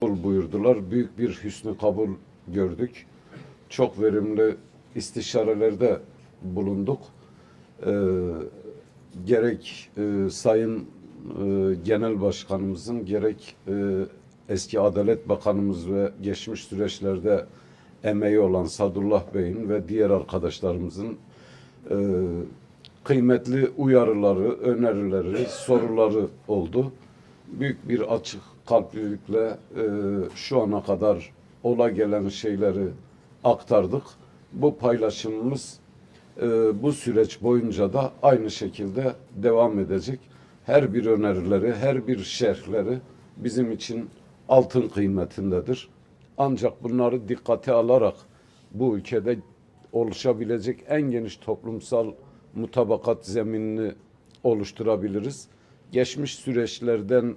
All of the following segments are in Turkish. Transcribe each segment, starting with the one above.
buyurdular. Büyük bir hüsnü kabul gördük. Çok verimli istişarelerde bulunduk. Ee, gerek e, Sayın e, Genel Başkanımızın gerek e, eski Adalet Bakanımız ve geçmiş süreçlerde emeği olan Sadullah Bey'in ve diğer arkadaşlarımızın e, kıymetli uyarıları, önerileri, soruları oldu. Büyük bir açık kalplilikle e, şu ana kadar ola gelen şeyleri aktardık. Bu paylaşımımız e, bu süreç boyunca da aynı şekilde devam edecek. Her bir önerileri, her bir şerhleri bizim için altın kıymetindedir. Ancak bunları dikkate alarak bu ülkede oluşabilecek en geniş toplumsal mutabakat zeminini oluşturabiliriz. Geçmiş süreçlerden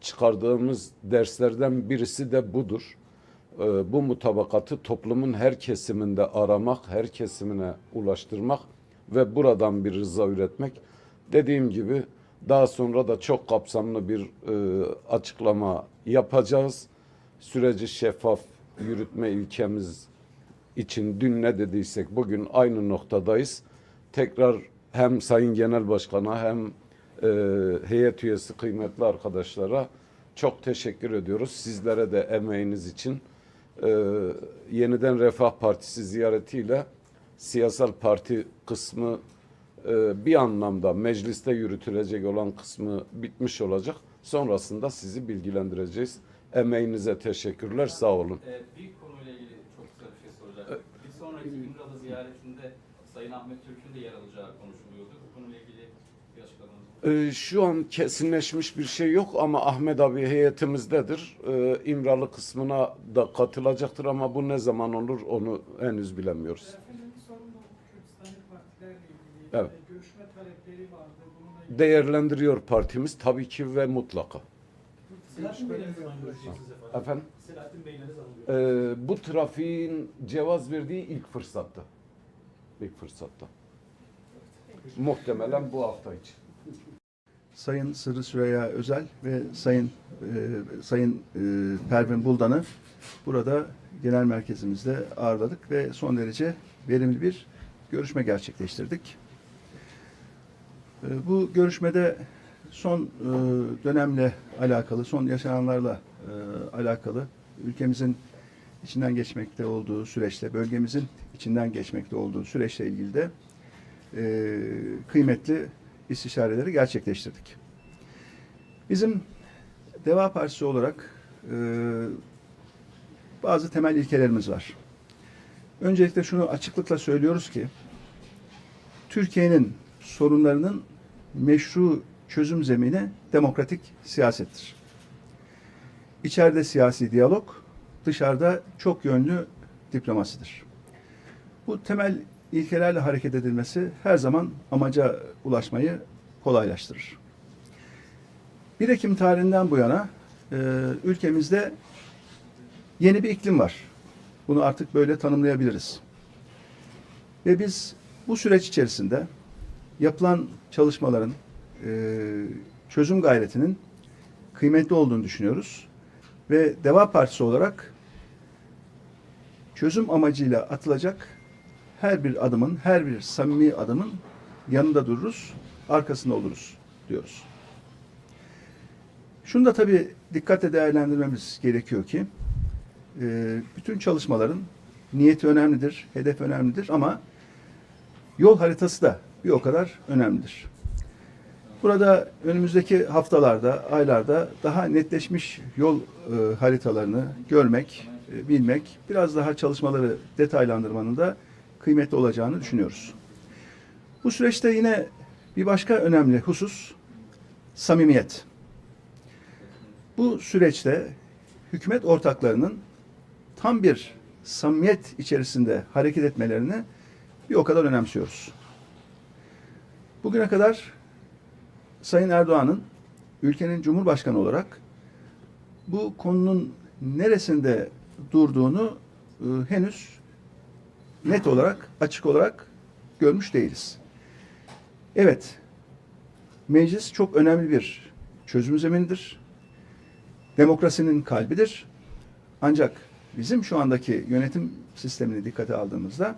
çıkardığımız derslerden birisi de budur. Ee, Bu mutabakatı toplumun her kesiminde aramak, her kesimine ulaştırmak ve buradan bir rıza üretmek. Dediğim gibi daha sonra da çok kapsamlı bir e, açıklama yapacağız. Süreci şeffaf yürütme ilkemiz için dün ne dediysek bugün aynı noktadayız. Tekrar hem Sayın Genel Başkan'a hem e, heyet üyesi kıymetli arkadaşlara çok teşekkür ediyoruz. Sizlere de emeğiniz için e, yeniden Refah Partisi ziyaretiyle siyasal parti kısmı e, bir anlamda mecliste yürütülecek olan kısmı bitmiş olacak. Sonrasında sizi bilgilendireceğiz. Emeğinize teşekkürler. Sağ olun. Ee, bir konuyla ilgili çok kısa bir şey soracağım. Bir sonraki İmralı ziyaretinde Sayın Ahmet Türk'ün de yer alacağı konuşuluyordu. Bu konuyla ilgili Ee, şu an kesinleşmiş bir şey yok ama Ahmet abi heyetimizdedir. Ee, İmralı kısmına da katılacaktır ama bu ne zaman olur onu henüz bilemiyoruz. Efendim sorun o Kürdistanlı partilerle ilgili Evet. e, görüşme talepleri vardı. Bununla ilgili Değerlendiriyor partimiz tabii ki ve mutlaka. Selahattin Bey'le ne zaman görüşeceksiniz efendim? Efendim? Selahattin Bey'le ne zaman? Ee, bu trafiğin cevaz verdiği ilk fırsatta. İlk fırsatta. Muhtemelen bu hafta için. Sayın Sırrı Süreyya Özel ve Sayın e, Sayın e, Pervin Buldan'ı burada genel merkezimizde ağırladık ve son derece verimli bir görüşme gerçekleştirdik. E, bu görüşmede son e, dönemle alakalı, son yaşananlarla e, alakalı ülkemizin içinden geçmekte olduğu süreçle, bölgemizin içinden geçmekte olduğu süreçle ilgili de e, kıymetli istişareleri gerçekleştirdik. Bizim Deva Partisi olarak e, bazı temel ilkelerimiz var. Öncelikle şunu açıklıkla söylüyoruz ki Türkiye'nin sorunlarının meşru çözüm zemini demokratik siyasettir. İçeride siyasi diyalog, dışarıda çok yönlü diplomasidir. Bu temel ilkelerle hareket edilmesi her zaman amaca ulaşmayı kolaylaştırır. 1 Ekim tarihinden bu yana e, ülkemizde yeni bir iklim var. Bunu artık böyle tanımlayabiliriz. Ve biz bu süreç içerisinde yapılan çalışmaların e, çözüm gayretinin kıymetli olduğunu düşünüyoruz. Ve Deva Partisi olarak çözüm amacıyla atılacak her bir adımın, her bir samimi adımın yanında dururuz, arkasında oluruz diyoruz. Şunu da tabii dikkatle değerlendirmemiz gerekiyor ki e, bütün çalışmaların niyeti önemlidir, hedef önemlidir ama yol haritası da bir o kadar önemlidir. Burada önümüzdeki haftalarda, aylarda daha netleşmiş yol e, haritalarını görmek, e, bilmek, biraz daha çalışmaları detaylandırmanın da kıymetli olacağını düşünüyoruz. Bu süreçte yine bir başka önemli husus samimiyet. Bu süreçte hükümet ortaklarının tam bir samimiyet içerisinde hareket etmelerini bir o kadar önemsiyoruz. Bugüne kadar Sayın Erdoğan'ın ülkenin Cumhurbaşkanı olarak bu konunun neresinde durduğunu e, henüz net olarak, açık olarak görmüş değiliz. Evet, meclis çok önemli bir çözüm zeminidir. Demokrasinin kalbidir. Ancak bizim şu andaki yönetim sistemini dikkate aldığımızda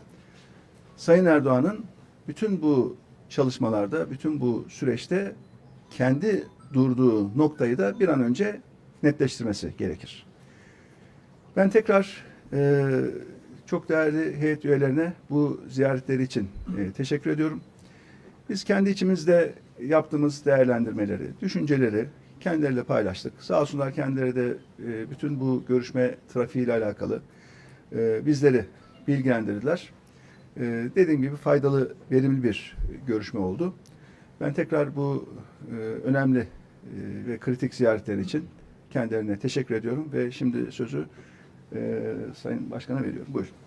Sayın Erdoğan'ın bütün bu çalışmalarda, bütün bu süreçte kendi durduğu noktayı da bir an önce netleştirmesi gerekir. Ben tekrar e, çok değerli heyet üyelerine bu ziyaretleri için e, teşekkür ediyorum. Biz kendi içimizde yaptığımız değerlendirmeleri, düşünceleri kendileriyle paylaştık. Sağ olsunlar kendileri de e, bütün bu görüşme trafiğiyle alakalı e, bizleri bilgilendirdiler. E, dediğim gibi faydalı, verimli bir görüşme oldu. Ben tekrar bu e, önemli e, ve kritik ziyaretler için kendilerine teşekkür ediyorum ve şimdi sözü e, Sayın Başkan'a veriyorum. Buyurun.